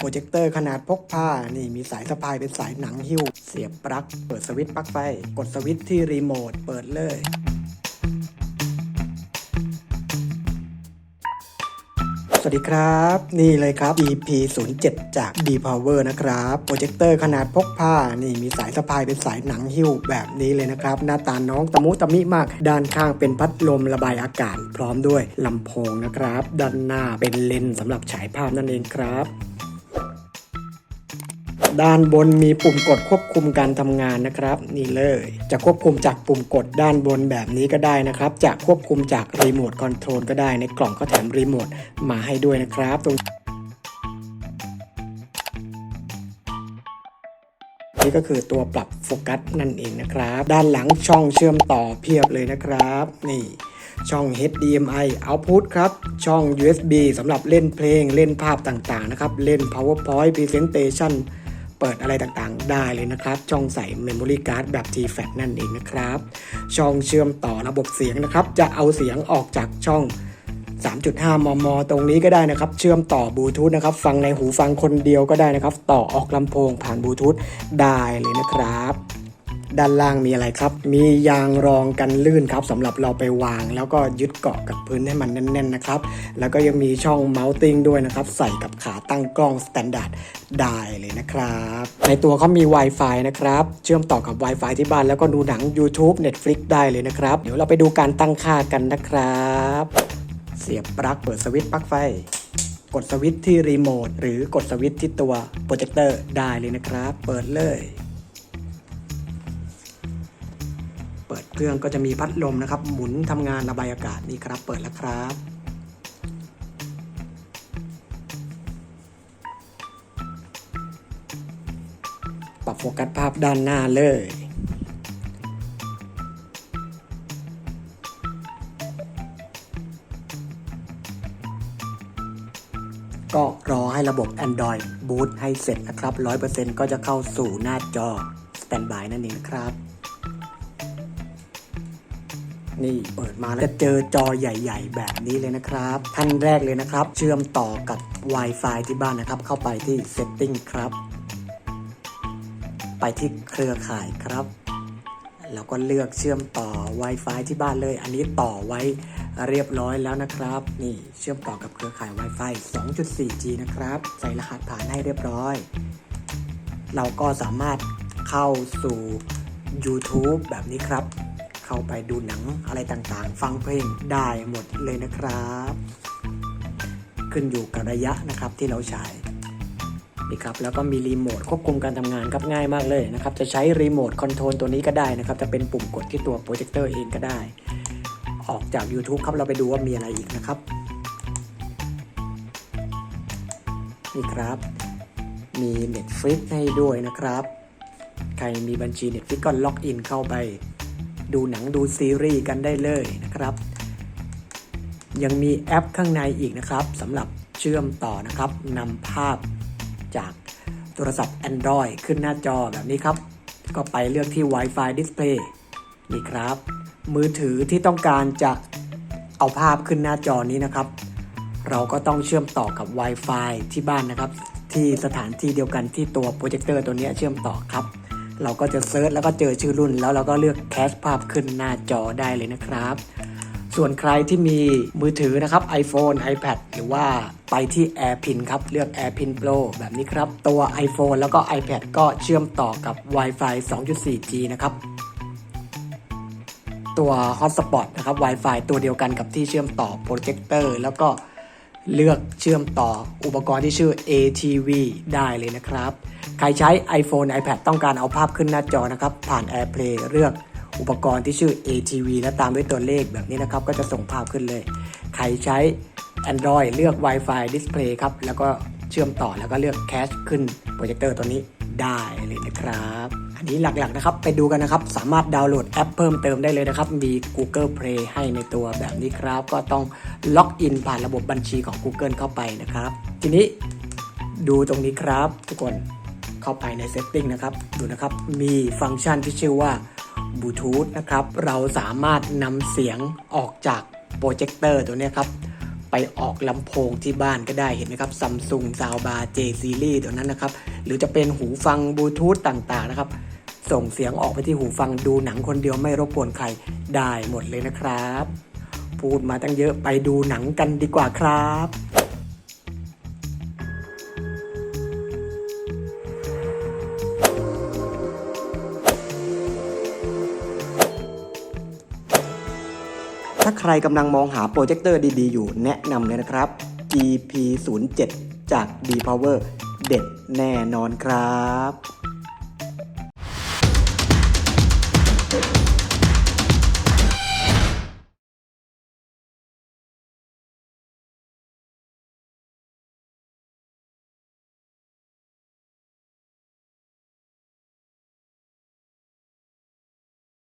โปรเจคเตอร์ขนาดพกพา นี่มีสายสะพายเป็นสายหนังหิ้ว เสียบปลั๊ก เปิดสวิตช์ปลั๊กไฟ กดสวิตช์ที่รีโมท เปิดเลยสวัสดีครับ นี่เลยครับ EP 0 7จาก D Power นะครับโปรเจคเตอร์ขนาดพกพา นี่มีสายสะพายเป็นสายหนังหิ้วแบบนี้เลยนะครับ หน้าตาน้องตะมุตะมิมาก ด้านข้างเป็นพัดลมระบายอากาศ พร้อมด้วยลำโพงนะครับ ด้านหน้าเป็นเลนส์สำหรับฉายภาพนั่นเองครับ ด้านบนมีปุ่มกดควบคุมการทำงานนะครับ นี่เลย จะควบคุมจากปุ่มกดด้านบนแบบนี้ก็ได้นะครับ จะควบคุมจากรีโมทคอนโทรลก็ได้ในกล่องก็แถมรีโมทมาให้ด้วยนะครับ ตรงนี่ก็คือตัวปรับโฟกัสนั่นเองนะครับ ด้านหลังช่องเชื่อมต่อเพียบเลยนะครับ นี่ช่อง HDMI output ครับ ช่อง USB สำหรับเล่นเพลง เล่นภาพต่างๆ นะครับ เล่น PowerPoint Presentation เปิดอะไรต่างๆ ได้เลยนะครับ ช่องใส่ Memory Card แบบ T-FAT นั่นเองนะครับ ช่องเชื่อมต่อระบบเสียงนะครับ จะเอาเสียงออกจากช่อง 3.5 มม ตรงนี้ก็ได้นะครับ เชื่อมต่อบลูทูธนะครับ ฟังในหูฟังคนเดียวก็ได้นะครับ ต่อออกลำโพงผ่านบลูทูธได้เลยนะครับ ด้านล่างมีอะไรครับ มียางรองกันลื่นครับสำหรับเราไปวาง แล้วก็ยึดเกาะกับพื้นให้มันแน่นๆนะครับ แล้วก็ยังมีช่อง mounting ด้วยนะครับ ใส่กับขาตั้งกล้อง standard ได้เลยนะครับ ในตัวเขามี Wi-Fi นะครับ เชื่อมต่อกับ Wi-Fi ที่บ้านแล้วก็ดูหนัง YouTube Netflix ได้เลยนะครับ เดี๋ยวเราไปดูการตั้งค่ากันนะครับ เสียบปลั๊กเปิดสวิตช์ปลั๊กไฟกดสวิตช์ที่รีโมทหรือกดสวิตช์ที่ตัวโปรเจคเตอร์ได้เลยนะครับ เปิดเลย เปิดเครื่องก็จะมีพัดลมนะครับ หมุนทำงานระบายอากาศนี่ครับ เปิดแล้วครับ ปรับโฟกัสภาพด้านหน้าเลยก็รอให้ระบบ Android บูตให้เสร็จนะครับ 100%ก็จะเข้าสู่หน้าจอ Standby นั่นเองนะครับ นี่เปิดมาแล้วจะเจอจอใหญ่ ๆ แบบนี้เลยนะครับท่านแรกเลยนะครับ เชื่อมต่อกับ Wi-Fi ที่บ้านนะครับ เข้าไปที่ Setting ครับ ไปที่เครือข่ายครับ แล้วก็เลือกเชื่อมต่อ Wi-Fi ที่บ้านเลย อันนี้ต่อไว้เรียบร้อยแล้วนะครับ นี่เชื่อมต่อกับเครือข่าย Wi-Fi 2.4G นะครับ ใส่รหัสผ่านให้เรียบร้อย เราก็สามารถเข้าสู่ YouTube แบบนี้ครับ เข้าไปดูหนังอะไรต่างๆ ฟังเพลงได้หมดเลยนะครับ ขึ้นอยู่กับระยะนะครับที่เราใช้นี่ครับแล้วก็มีรีโมทควบคุมการทำงานครับง่ายมากเลยนะครับ จะใช้รีโมทคอนโทรลตัวนี้ก็ได้นะครับ จะเป็นปุ่มกดที่ตัวโปรเจคเตอร์เองก็ได้ ออกจาก YouTube ครับเราไปดูว่ามีอะไรอีกนะครับ นี่ครับ มี Netflix ให้ด้วยนะครับ ใครมีบัญชี Netflix ก็ล็อกอินเข้าไป ดูหนังดูซีรีส์กันได้เลยนะครับ ยังมีแอปข้างในอีกนะครับสำหรับเชื่อมต่อนะครับนำภาพจากโทรศัพท์ Android ขึ้นหน้าจอแบบนี้ครับ ก็ไปเลือกที่ Wi-Fi Display นี่ครับ มือถือที่ต้องการจะเอาภาพขึ้นหน้าจอนี้นะครับ เราก็ต้องเชื่อมต่อกับ Wi-Fi ที่บ้านนะครับ ที่สถานที่เดียวกันที่ตัวโปรเจคเตอร์ตัวนี้เชื่อมต่อครับ เราก็จะเซิร์ชแล้วก็เจอชื่อรุ่น แล้วเราก็เลือกแคชภาพขึ้นหน้าจอได้เลยนะครับ ส่วนใครที่มีมือถือนะครับ iPhone iPad หรือว่าไปที่ AirPin ครับ เลือก AirPin Pro แบบนี้ครับ ตัว iPhone แล้วก็ iPad ก็เชื่อมต่อกับ Wi-Fi 2.4G นะครับตัว Hotspot นะครับ Wi-Fi ตัวเดียวกันกับที่เชื่อมต่อโปรเจคเตอร์แล้วก็ เลือกเชื่อมต่ออุปกรณ์ที่ชื่อ ATV ได้เลยนะครับ ใครใช้ iPhone iPad ต้องการเอาภาพขึ้นหน้าจอนะครับ ผ่าน AirPlay เลือกอุปกรณ์ที่ชื่อ ATV และตามด้วยตัวเลขแบบนี้นะครับ ก็จะส่งภาพขึ้นเลย ใครใช้ Android เลือก Wi-Fi Display ครับ แล้วก็เชื่อมต่อแล้วก็เลือก Cache ขึ้นโปรเจคเตอร์ตัวนี้ได้เลยนะครับ อันนี้หลักๆนะครับ ไปดูกันนะครับ สามารถดาวน์โหลดแอปเพิ่มเติมได้เลยนะครับ มี Google Play ให้ในตัวแบบนี้ครับ ก็ต้องล็อกอินผ่านระบบบัญชีของ Google เข้าไปนะครับ ทีนี้ดูตรงนี้ครับ ทุกคนเข้าไปใน Setting นะครับ ดูนะครับ มีฟังก์ชันที่ชื่อว่าบลูทูธนะครับ เราสามารถนำเสียงออกจากโปรเจคเตอร์ตัวนี้ครับไปออกลำโพงที่บ้านก็ได้เห็นไหมครับซัมซุงซาวบาร์ J Series ตัวนั้นนะครับ หรือจะเป็นหูฟังบลูทูธต่างๆนะครับ ส่งเสียงออกไปที่หูฟังดูหนังคนเดียวไม่รบกวนใครได้หมดเลยนะครับ พูดมาตั้งเยอะไปดูหนังกันดีกว่าครับถ้าใครกำลังมองหาโปรเจคเตอร์ดี ๆ อยู่แนะนำเลยนะครับ EP07 จาก D Power เด็ดแน่นอนครับ